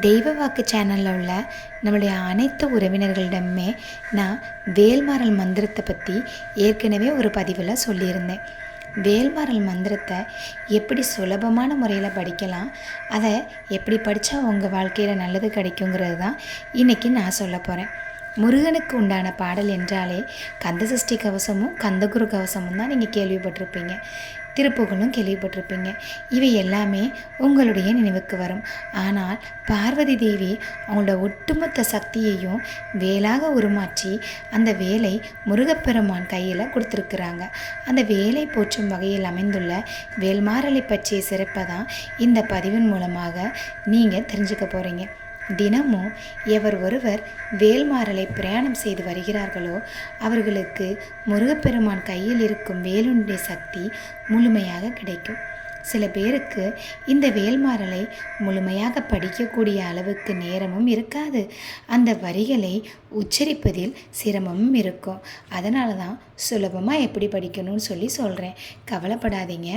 தெய்வ வாக்கு சேனலில் உள்ள நம்மளுடைய அனைத்து உறவினர்களிடமே நான் வேல்மாறல் மந்திரத்தை பற்றி ஏற்கனவே ஒரு பதிவில் சொல்லியிருந்தேன். வேல்மாறல் மந்திரத்தை எப்படி சுலபமான முறையில் படிக்கலாம் அதை எப்படி படித்தா உங்கள் வாழ்க்கையில் நல்லது கிடைக்குங்கிறது தான் இன்றைக்கி நான் சொல்ல போகிறேன் முருகனுக்கு உண்டான பாடல் என்றாலே கந்தசஷ்டி கவசமும் கந்தகுரு கவசமும் தான் நீங்கள் கேள்விப்பட்டிருப்பீங்க. திருப்புகழும் கேள்விப்பட்டிருப்பீங்க. இவை எல்லாமே உங்களுடைய நினைவுக்கு வரும். ஆனால் பார்வதி தேவி அவங்களோட ஒட்டுமொத்த சக்தியையும் வேலாக உருமாற்றி அந்த வேலை முருகப்பெருமான் கையில் கொடுத்துருக்குறாங்க. அந்த வேலை போற்றும் வகையில் அமைந்துள்ள வேல்மாறலை பற்றிய சிறப்பை தான் இந்த பதிவின் மூலமாக நீங்கள் தெரிஞ்சுக்க போகிறீங்க தினமும் எவர் ஒருவர் வேல்மாறலை பிரயாணம் செய்து வருகிறார்களோ அவர்களுக்கு முருகப்பெருமான் கையில் இருக்கும் வேலுண்டை சக்தி முழுமையாக கிடைக்கும். சில பேருக்கு இந்த வேல்மாறலை முழுமையாக படிக்கக்கூடிய அளவுக்கு நேரமும் இருக்காது. அந்த வரிகளை உச்சரிப்பதில் சிரமமும் இருக்கும். அதனால தான் சுலபமாக எப்படி படிக்கணும்னு சொல்லி சொல்கிறேன் கவலைப்படாதீங்க.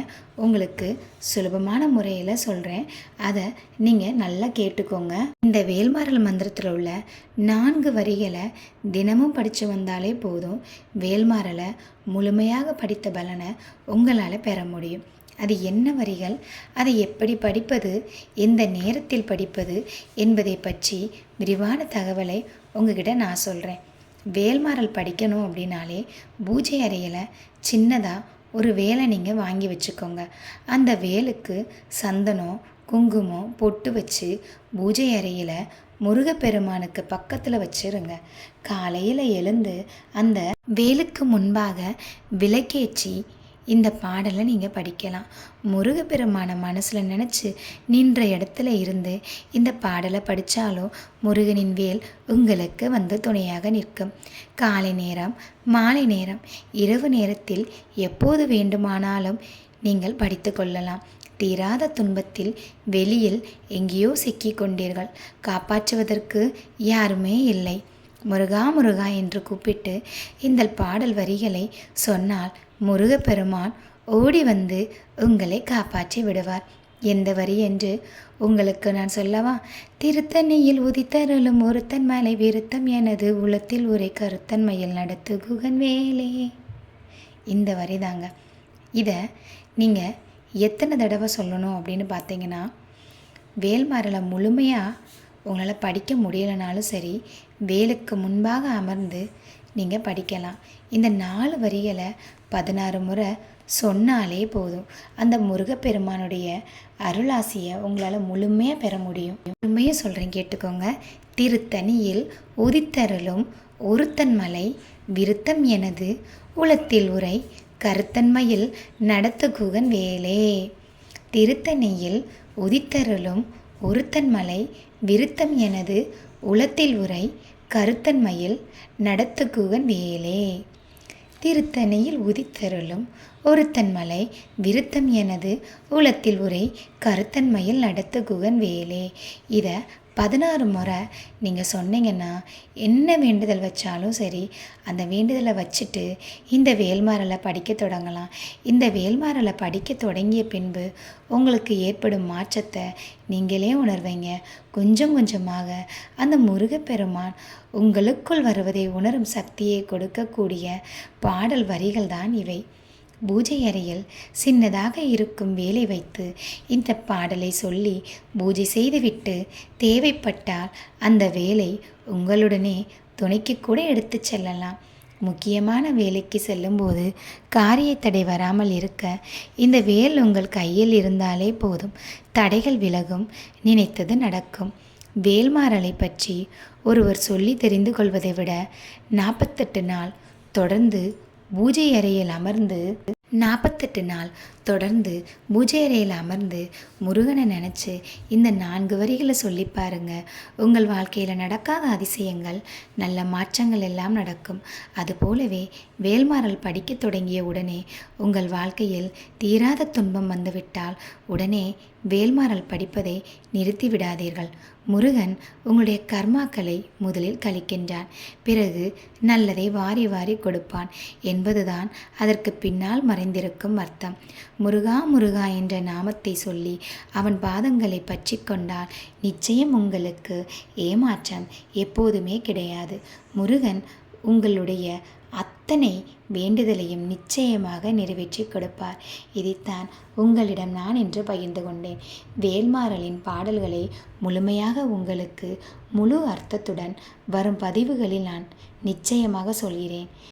உங்களுக்கு சுலபமான முறையில் சொல்கிறேன் அதை நீங்கள் நல்லா கேட்டுக்கோங்க. இந்த வேல்மாறல் மந்திரத்தில் உள்ள நான்கு வரிகளை தினமும் படித்து வந்தாலே போதும். வேல்மாறலை முழுமையாக படித்த பலனை உங்களால் பெற முடியும். அது என்ன வரிகள்? அதை எப்படி படிப்பது? எந்த நேரத்தில் படிப்பது? என்பதை பற்றி விரிவான தகவலை உங்ககிட்ட நான் சொல்கிறேன் வேல்மாறல் படிக்கணும் அப்படின்னாலே பூஜை அறையில் சின்னதாக ஒரு வேலை நீங்கள் வாங்கி வச்சுக்கோங்க. அந்த வேலுக்கு சந்தனம் குங்குமம் பொட்டு வச்சு பூஜை அறையில் முருகப்பெருமானுக்கு பக்கத்தில் வச்சிருங்க. காலையில் எழுந்து அந்த வேலுக்கு முன்பாக விளக்கேற்றி இந்த பாடலை நீங்கள் படிக்கலாம். முருகப்பெருமான மனசில் நினச்சி நின்ற இடத்துல இருந்து இந்த பாடலை படித்தாலும் முருகனின் வேல் உங்களுக்கு வந்து துணையாக நிற்கும். காலை நேரம் மாலை நேரம் இரவு நேரத்தில் எப்போது வேண்டுமானாலும் நீங்கள் படித்து கொள்ளலாம். தீராத துன்பத்தில் வெளியில் எங்கேயோ சிக்கிக் கொண்டீர்கள். காப்பாற்றுவதற்கு யாருமே இல்லை. முருகா முருகா என்று கூப்பிட்டு இந்த பாடல் வரிகளை சொன்னால் முருகப்பெருமான் ஓடி வந்து உங்களை காப்பாற்றி விடுவார். எந்த வரி என்று உங்களுக்கு நான் சொல்லவா? திருத்தணியில் உதித்தருளும் ஒருத்தன் மலை விருத்தம் எனது உளத்தில் உரை கருத்தன்மையில் நடத்து குகன் வேலே இந்த வரி தாங்க. இதை நீங்கள் எத்தனை தடவை சொல்லணும் அப்படின்னு பார்த்தீங்கன்னா வேல்மாறலை முழுமையாக உங்களால் படிக்க முடியலைனாலும் சரி வேலுக்கு முன்பாக அமர்ந்து நீங்கள் படிக்கலாம். இந்த நாலு வரிகளை பதினாறு முறை சொன்னாலே போதும். அந்த முருகப்பெருமானுடைய அருளாசியை உங்களால் முழுமையாக பெற முடியும். முழுமையாக சொல்கிறேன் கேட்டுக்கோங்க. திருத்தணியில் உதித்தருளும் ஒருத்தன் மலை விருத்தம் எனது உளத்தில் உரை கருத்தன்மையில் நடத்துகுகன் வேலே. திருத்தணியில் உதித்தருளும் ஒருத்தன் மலை விருத்தம் எனது உளத்தில் உரை கருத்தன்மையில் நடத்துகுகன் வேலே. திருத்தணியில் உதித்தருளும் ஒருத்தன் மலை விருத்தம் எனது உளத்தில் உரை கருத்தன்மையில் நடத்துகுகன் வேலே. இதை பதினாறு முறை நீங்கள் சொன்னீங்கன்னா என்ன வேண்டுதல் வச்சாலும் சரி அந்த வேண்டுதலை வச்சுட்டு இந்த வேல்மாறலை படிக்க தொடங்கலாம். இந்த வேல்மாறலை படிக்க தொடங்கிய பின்பு உங்களுக்கு ஏற்படும் மாற்றத்தை நீங்களே உணர்வீங்க. கொஞ்சம் கொஞ்சமாக அந்த முருகப்பெருமான் உங்களுக்குள் வருவதை உணரும் சக்தியை கொடுக்கக்கூடிய பாடல் வரிகள் தான் இவை. பூஜை அறையில் சின்னதாக இருக்கும் வேலை வைத்து இந்த பாடலை சொல்லி பூஜை செய்துவிட்டு தேவைப்பட்டால் அந்த வேலை உங்களுடனே துணைக்கு கூட எடுத்து செல்லலாம். முக்கியமான வேலைக்கு செல்லும்போது காரிய தடை வராமல் இருக்க இந்த வேல் உங்கள் கையில் இருந்தாலே போதும். தடைகள் விலகும். நினைத்தது நடக்கும். வேல்மாறலை பற்றி ஒருவர் சொல்லி தெரிந்து கொள்வதை விட நாற்பத்தெட்டு நாள் தொடர்ந்து பூஜை அறையில் அமர்ந்து நாற்பத்தெட்டு நாள் தொடர்ந்து பூஜை அறையில் அமர்ந்து முருகனை நினச்சி இந்த நான்கு வரிகளை சொல்லி பாருங்க. உங்கள் வாழ்க்கையில் நடக்காத அதிசயங்கள் நல்ல மாற்றங்கள் எல்லாம் நடக்கும். அதுபோலவே வேல்மாறல் படிக்கத் தொடங்கிய உடனே உங்கள் வாழ்க்கையில் தீராத துன்பம் வந்துவிட்டால் உடனே வேல்மாறல் படிப்பதை நிறுத்திவிடாதீர்கள் முருகன் உங்களுடைய கர்மாக்களை முதலில் கழிக்கின்றான். பிறகு நல்லதை வாரி வாரி கொடுப்பான். என்பதுதான் அதற்கு பின்னால் மறைந்திருக்கும் அர்த்தம். முருகா முருகா என்ற நாமத்தை சொல்லி அவன் பாதங்களை பற்றி கொண்டால் நிச்சயம் உங்களுக்கு ஏமாற்றம் எப்போதுமே கிடையாது. முருகன் உங்களுடைய அத்தனை வேண்டுதலையும் நிச்சயமாக நிறைவேற்றி கொடுப்பார். இதைத்தான் உங்களிடம் நான் இன்று பகிர்ந்து கொண்டேன். வேல்மாறலின் பாடல்களை முழுமையாக உங்களுக்கு முழு அர்த்தத்துடன் வரும் பதிவுகளில் நான் நிச்சயமாக சொல்கிறேன்.